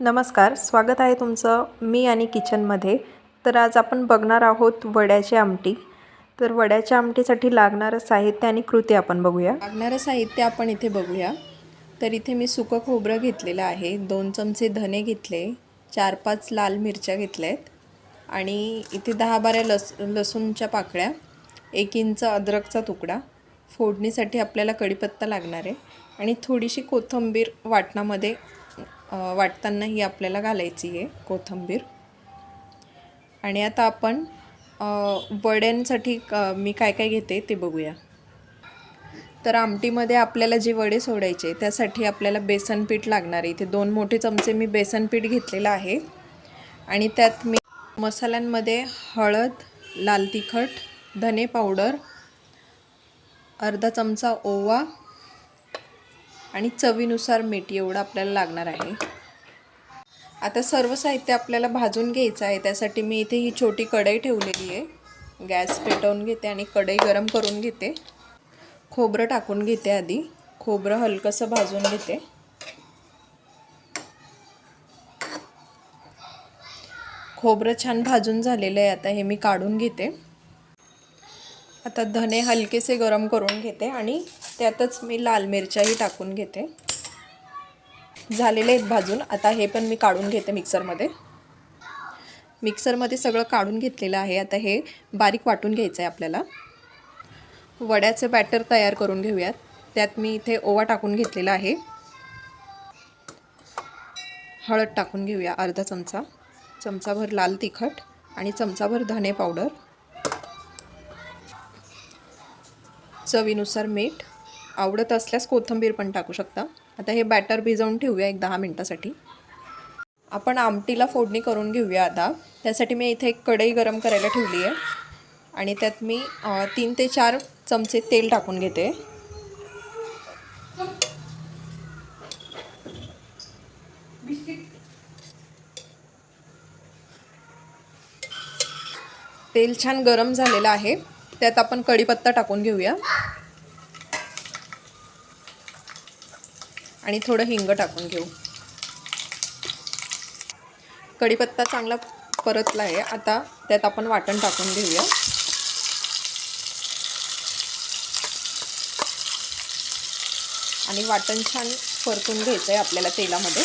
नमस्कार स्वागत आहे तुमचं मी आणि किचनमध्ये. तर आज आपण बघणार आहोत वड्याची आमटी. तर वड्याच्या आमटीसाठी लागणारं साहित्य आणि कृती आपण बघूया. लागणारं साहित्य आपण इथे बघूया. तर इथे मी सुकं खोबरं घेतलेलं आहे. दोन चमचे धने घेतले चार पाच लाल मिरच्या घेतल्या आहेत आणि इथे दहा बारा लस लसूणच्या पाकळ्या एक इंच अद्रकचा तुकडा. फोडणीसाठी आपल्याला कढीपत्ता लागणार आहे आणि थोडीशी कोथिंबीर वाटणामध्ये वाटताना ही आपल्याला घालायची आहे कोथिंबीर. आणि आता आपण वड्यांसाठी मी काय काय घेते ते बघूया. तर आमटीमध्ये आपल्याला जे वडे सोडायचे त्यासाठी आपल्याला बेसन पीठ लागणार आहे. इथे दोन मोठे चमचे मी बेसन पीठ घेतलेलं आहे. आणि त्यात मी मसाल्यांमध्ये हळद लाल तिखट धने पावडर अर्धा चमचा ओवा आणि चवीनुसार मीठ एवढं आपल्याला लागणार आहे. आता सर्व साहित्य आपल्याला भाजून घ्यायचं आहे. त्यासाठी मी इथे ही छोटी कढई ठेवलेली आहे. गॅस पेटवून घेते आणि कढई गरम करून घेते. खोबरं टाकून घेते आधी. खोबरं हलकंसं भाजून घेते. खोबरं छान भाजून झालेलं आहे. आता हे मी काढून घेते. आता धने हलकेसे गरम करून घेते आणि त्यातच मी लाल मिरच्याही टाकून घेते. झालेले आहेत भाजून. आता हे पण मी काढून घेते मिक्सरमध्ये. मिक्सरमध्ये सगळं काढून घेतलेलं आहे. आता हे बारीक वाटून घ्यायचं आहे आपल्याला. वड्याचे बॅटर तयार करून घेऊयात. त्यात मी इथे ओवा टाकून घेतलेला आहे. हळद टाकून घेऊया अर्धा चमचा. चमचाभर लाल तिखट आणि चमचाभर धने पावडर. चवीनुसार मीठ आवडत असल्यास कोथिंबीर पण टाकू शकता. आता हे बॅटर भिजवून ठेवूया एक दहा मिनटासाठी. आपण आमटीला फोडणी करून घेऊया आता. त्यासाठी मी इथे एक कढई गरम करायला ठेवली आहे. आणि त्यात मी तीन ते चार चमचे तेल टाकून घेते. तेल छान गरम झालेलं आहे. त्यात आपण कढीपत्ता टाकून घेऊया. आणि थोडं हिंग टाकून घेऊ. कढीपत्ता चांगला परतला आहे. आता त्यात आपण वाटण टाकून घेऊया. आणि वाटण छान परतून घ्यायचं आहे आपल्याला तेलामध्ये.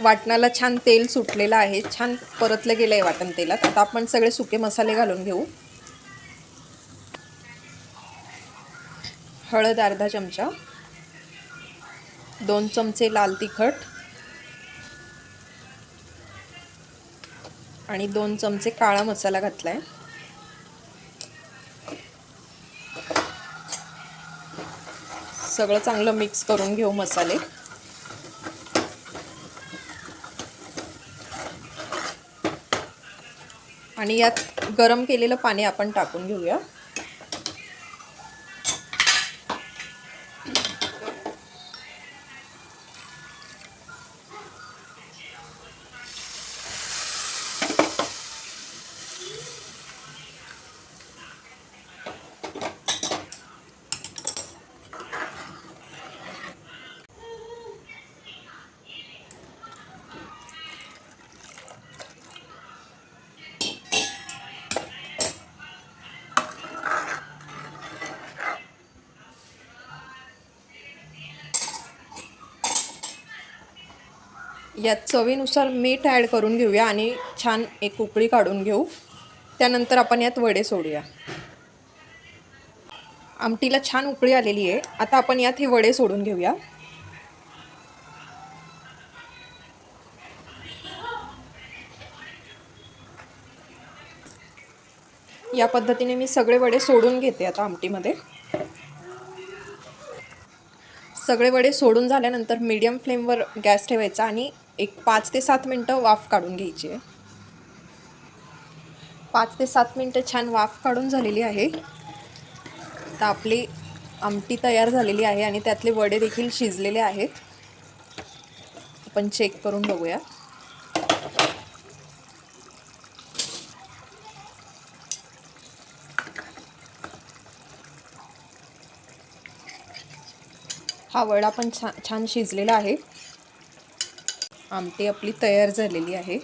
वाटणाला छान तेल सुटलेलं आहे छान परतलं गेलं आहे वाटण तेलात. आता आपण सगळे सुके मसाले घालून घेऊ. हळद अर्धा चमचा. दोन चमचे लाल तिखट. आणि दोन चमचे काळा मसाला घातला आहे सगळं चांगलं मिक्स करून घेऊ मसाले. आणि यात गरम केलेलं पाणी आपण टाकून घेऊया. यात चवीनुसार मीठ ॲड करून घेऊया आणि छान एक उकळी काढून घेऊ. त्यानंतर आपण यात वडे सोडूया. आमटीला छान उकळी आलेली आहे. आता आपण यात हे वडे सोडून घेऊया. या पद्धतीने मी सगळे वडे सोडून घेते आता आमटीमध्ये. सगळे वडे सोडून झाल्यानंतर मीडियम फ्लेमवर गॅस ठेवायचा आणि एक पाच ते सात मिनटं वाफ काढून घ्यायची आहे. पाच ते सात मिनटं छान वाफ काढून झालेली आहे. आता आपली आमटी तयार झालेली आहे आणि त्यातले वडे देखील शिजलेले आहेत. आपण चेक करून बघूया. हा वडा पण छान छान शिजलेला आहे. आमटी आपली तयार झालेली आहे.